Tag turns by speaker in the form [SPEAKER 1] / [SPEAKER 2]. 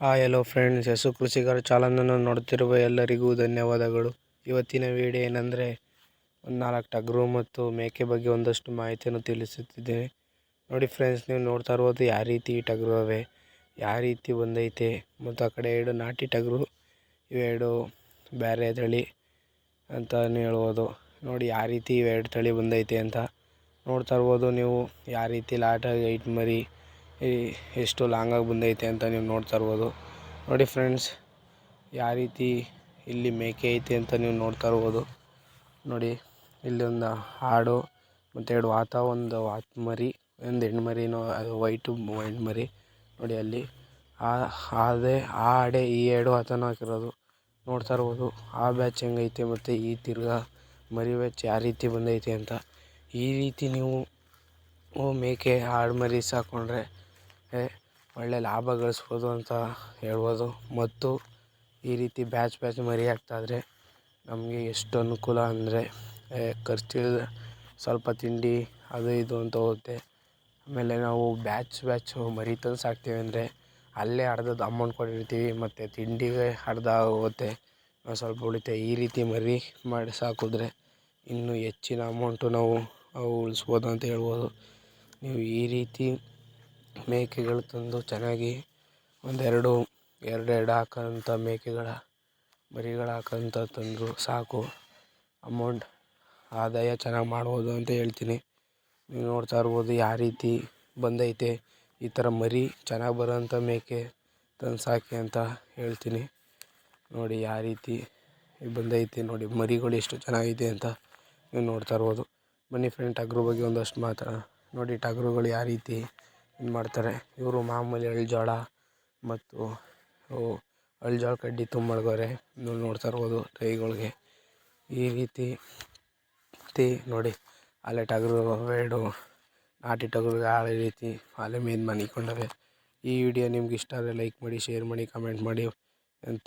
[SPEAKER 1] Hi hello friends ಹೆಸರು ಕೃಷಿಕರ ಚಾಲನನ್ನು ನೋಡುತ್ತಿರುವ ಎಲ್ಲರಿಗೂ ಧನ್ಯವಾದಗಳು. ಇವತ್ತಿನ ವಿಡಿಯೋ ಏನಂದರೆ, ಒಂದು ನಾಲ್ಕು ಟಗರು ಮತ್ತು ಮೇಕೆ ಬಗ್ಗೆ ಒಂದಷ್ಟು ಮಾಹಿತಿಯನ್ನು ತಿಳಿಸುತ್ತಿದ್ದೇನೆ. ನೋಡಿ ಫ್ರೆಂಡ್ಸ್ ನೀವು ನೋಡ್ತಾ ಇರ್ಬೋದು ಯಾವ ರೀತಿ ಟಗರು ಅವೆ, ಯಾವ ರೀತಿ ಬಂದೈತೆ. ಮತ್ತು ಆ ಕಡೆ ಎರಡು ನಾಟಿ ಟಗರು ಇವೆರಡು ಬೇರೆ ತಳಿ ಅಂತಲೇ ಹೇಳ್ಬೋದು. ನೋಡಿ ಯಾವ ರೀತಿ ಇವೆರಡು ತಳಿ ಬಂದೈತೆ ಅಂತ ನೋಡ್ತಾ ಇರ್ಬೋದು ನೀವು. ಯಾವ ರೀತಿ ಲಾಟಾಗಿ ಐಟ್ ಮರಿ ಈ ಎಷ್ಟು ಲಾಂಗಾಗಿ ಬಂದೈತೆ ಅಂತ ನೀವು ನೋಡ್ತಾ ಇರ್ಬೋದು. ನೋಡಿ ಫ್ರೆಂಡ್ಸ್ ಯಾವ ರೀತಿ ಇಲ್ಲಿ ಮೇಕೆ ಐತೆ ಅಂತ ನೀವು ನೋಡ್ತಾ ಇರ್ಬೋದು. ನೋಡಿ, ಇಲ್ಲಿ ಒಂದು ಆಡು, ಮತ್ತು ಎರಡು ವಾತ ಒಂದು ವಾತ್ ಮರಿ, ಒಂದು ಹೆಣ್ಣು ಮರಿನೂ ಅದು ವೈಟು ಹೆಣ್ಣು ಮರಿ. ನೋಡಿ ಅಲ್ಲಿ ಅದೇ ಆ ಆಡೆ ಈ ಎರಡು ವಾತನೂ ಹಾಕಿರೋದು. ನೋಡ್ತಾ ಇರ್ಬೋದು, ಆ ಬ್ಯಾಚ್ ಹೆಂಗೈತೆ ಮತ್ತು ಈ ತಿರ್ಗಾ ಮರಿ ಬ್ಯಾಚ್ ಯಾವ ರೀತಿ ಬಂದೈತೆ ಅಂತ. ಈ ರೀತಿ ನೀವು ಮೇಕೆ ಹಾಡು ಮರಿ ಸಾಕೊಂಡ್ರೆ ಏ, ಒಳ್ಳೆ ಲಾಭ ಗಳಿಸ್ಬೋದು ಅಂತ ಹೇಳ್ಬೋದು. ಮತ್ತು ಈ ರೀತಿ ಬ್ಯಾಚ್ ಬ್ಯಾಚ್ ಮರಿ ಹಾಕ್ತಾಯಿದ್ರೆ ನಮಗೆ ಎಷ್ಟು ಅನುಕೂಲ ಅಂದರೆ ಖರ್ಚು ಸ್ವಲ್ಪ ತಿಂಡಿ ಅದು ಇದು ಅಂತ ಹೋಗುತ್ತೆ. ಆಮೇಲೆ ನಾವು ಬ್ಯಾಚ್ ಬ್ಯಾಚು ಮರಿ ತಂದು ಸಾಕ್ತೀವಿ ಅಂದರೆ ಅಲ್ಲೇ ಅರ್ಧದ ಅಮೌಂಟ್ ಕೊಟ್ಟಿರ್ತೀವಿ ಮತ್ತು ತಿಂಡಿಗೆ ಅರ್ಧ ಹೋಗುತ್ತೆ. ಸ್ವಲ್ಪ ಉಳಿತಾಯ ಈ ರೀತಿ ಮರಿ ಮಾಡಿ ಸಾಕಿದ್ರೆ ಇನ್ನೂ ಹೆಚ್ಚಿನ ಅಮೌಂಟು ನಾವು ಉಳಿಸ್ಬೋದು ಅಂತ ಹೇಳ್ಬೋದು. ನೀವು ಈ ರೀತಿ ಮೇಕೆಗಳು ತಂದು ಚೆನ್ನಾಗಿ ಒಂದೆರಡು, ಎರಡೆರಡು ಹಾಕೋಂಥ ಮೇಕೆಗಳ ಮರಿಗಳು ಹಾಕೋಂಥ ತಂದರು ಸಾಕು. ಅಮೌಂಟ್ ಆದಾಯ ಚೆನ್ನಾಗಿ ಮಾಡ್ಬೋದು ಅಂತ ಹೇಳ್ತೀನಿ. ನೀವು ನೋಡ್ತಾ ಇರ್ಬೋದು ಯಾವ ರೀತಿ ಬಂದೈತೆ. ಈ ಥರ ಮರಿ ಚೆನ್ನಾಗಿ ಬರೋಂಥ ಮೇಕೆ ತಂದು ಸಾಕಿ ಅಂತ ಹೇಳ್ತೀನಿ. ನೋಡಿ ಯಾವ ರೀತಿ ಬಂದೈತೆ. ನೋಡಿ ಮರಿಗಳು ಎಷ್ಟು ಚೆನ್ನಾಗಿದೆ ಅಂತ ನೀವು ನೋಡ್ತಾ ಇರ್ಬೋದು. ಬನ್ನಿ ಫ್ರೆಂಡ್ ಟಗ್ರು ಬಗ್ಗೆ ಒಂದಷ್ಟು ಮಾತಾಡೋಣ ನೋಡಿ ಟಗ್ರುಗಳು ಯಾವ ರೀತಿ ಇದು ಮಾಡ್ತಾರೆ. ಇವರು ಮಾಮೂಲಿ ಎಳ್ಜೋಳ ಮತ್ತು ಅವು ಕಡ್ಡಿ ತುಂಬ ಮಡಗವ್ರೆ ನೀವು ನೋಡ್ತಾ ಇರ್ಬೋದು ಕೈಗಳಿಗೆ ಈ ರೀತಿ ತಿ ನೋಡಿ ಆಲೆ ಟಗರು ಎರಡು ನಾಟಿ ಟಗರು ಆ ರೀತಿ ಅಲ್ಲೇ ಮೇಯ್ದು ಮನಿಕೊಂಡವೆ ಈ ವಿಡಿಯೋ ನಿಮ್ಗೆ ಇಷ್ಟ ಆದರೆ ಲೈಕ್ ಮಾಡಿ, ಶೇರ್ ಮಾಡಿ, ಕಮೆಂಟ್ ಮಾಡಿ ಅಂತ